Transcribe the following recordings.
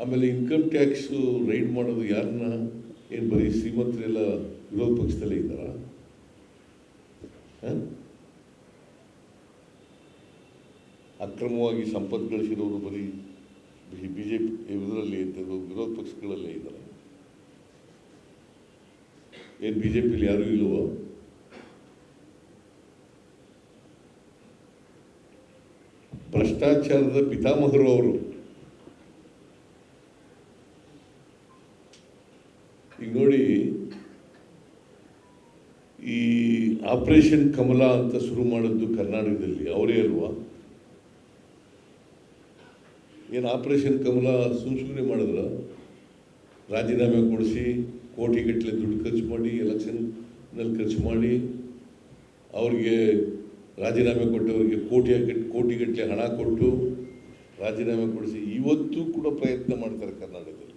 ಆಮೇಲೆ income tax ride ಮಾಡೋದು ಯಾರನ್ನ ಏನು ಬರೀ ಶ್ರೀಮಂತರೆಲ್ಲ ವಿರೋಧ ಪಕ್ಷದಲ್ಲೇ ಇದ್ದಾರಾ? ಅಕ್ರಮವಾಗಿ ಸಂಪತ್ತು ಗಳಿಸಿರೋರು ಬರೀ ಬಿ ಜೆ ಪಿ ಇದರಲ್ಲಿ ವಿರೋಧ ಪಕ್ಷಗಳಲ್ಲೇ ಇದ್ದಾರೆ? ಏನು ಬಿ ಜೆ ಪಿಲಿ ಯಾರೂ ಇಲ್ವೋ? ಭ್ರಷ್ಟಾಚಾರದ ಪಿತಾಮಹರು ಅವರು. ಈಗ ನೋಡಿ, ಈ ಆಪರೇಷನ್ ಕಮಲ ಅಂತ ಶುರು ಮಾಡಿದ್ದು ಕರ್ನಾಟಕದಲ್ಲಿ, ಅವರೇ ಅಲ್ವಾ? ಏನು ಆಪರೇಷನ್ ಕಮಲ ಸುಮ್ ಸುಮ್ಮನೆ ಮಾಡಿದ್ರ? ರಾಜೀನಾಮೆ ಕೊಡಿಸಿ ಕೋಟಿಗಟ್ಟಲೆ ದುಡ್ಡು ಖರ್ಚು ಮಾಡಿ ಎಲೆಕ್ಷನ್ನಲ್ಲಿ ಖರ್ಚು ಮಾಡಿ, ಅವ್ರಿಗೆ ರಾಜೀನಾಮೆ ಕೊಟ್ಟವರಿಗೆ ಕೋಟಿ ಕೋಟಿಗಟ್ಟಲೆ ಹಣ ಕೊಟ್ಟು ರಾಜೀನಾಮೆ ಕೊಡಿಸಿ, ಇವತ್ತು ಕೂಡ ಪ್ರಯತ್ನ ಮಾಡ್ತಾರೆ ಕರ್ನಾಟಕದಲ್ಲಿ.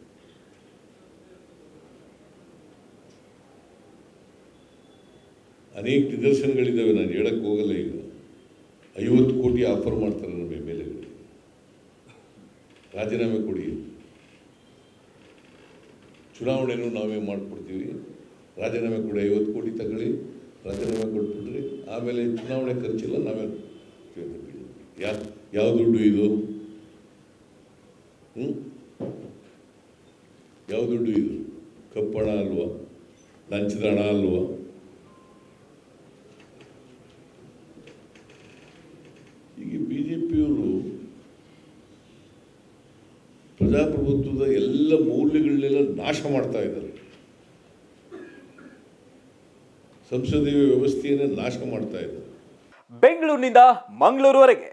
ಅನೇಕ ನಿದರ್ಶನಗಳಿದ್ದಾವೆ, ನಾನು ಹೇಳಕ್ಕೆ ಹೋಗಲ್ಲ ಈಗ. ಐವತ್ತು ಕೋಟಿ ಆಫರ್ ಮಾಡ್ತಾರೆ ನಮ್ಮ ಮೇಲೆ ರಾಜೀನಾಮೆ ಕೊಡಿ. ಚುನಾವಣೆನೂ ನಾವೇ ಮಾಡಿಕೊಡ್ತೀವಿ. ರಾಜೀನಾಮೆ ಕೊಡಿ, ಐವತ್ತು ಕೋಟಿ ತಗೊಳ್ಳಿ. ರಾಜೀನಾಮೆ ಕೊಟ್ಬಿಟ್ರಿ ಆಮೇಲೆ ಚುನಾವಣೆ ಖರ್ಚಿಲ್ಲ ನಾವೇ ಯಾ, ಯಾವ ದುಡ್ಡು ಇದು? ಹ್ಞೂ ಯಾವ ದುಡ್ಡು ಇದು? ಕಪ್ಪಣ ಅಲ್ವಾ? ಲಂಚದ ಹಣ ಅಲ್ವಾ ಈಗ ಬಿ ಜೆ ಪಿಯವರು ಪ್ರಜಾಪ್ರಭುತ್ವದ ಎಲ್ಲ ಮೌಲ್ಯಗಳನ್ನೆಲ್ಲ ನಾಶ ಮಾಡ್ತಾ ಇದ್ದಾರೆ. ಸಂಸದೀಯ ವ್ಯವಸ್ಥೆಯನ್ನೇ ನಾಶ ಮಾಡ್ತಾ ಇದ್ದಾರೆ. ಬೆಂಗಳೂರಿನಿಂದ ಮಂಗಳೂರುವರೆಗೆ.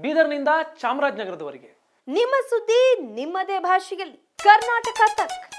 ಬೀದರ್ನಿಂದ ಚಾಮರಾಜನಗರದವರೆಗೆ. ನಿಮ್ಮ ಸುದ್ದಿ ನಿಮ್ಮದೇ ಭಾಷೆಯಲ್ಲಿ. ಕರ್ನಾಟಕ ತಕ್.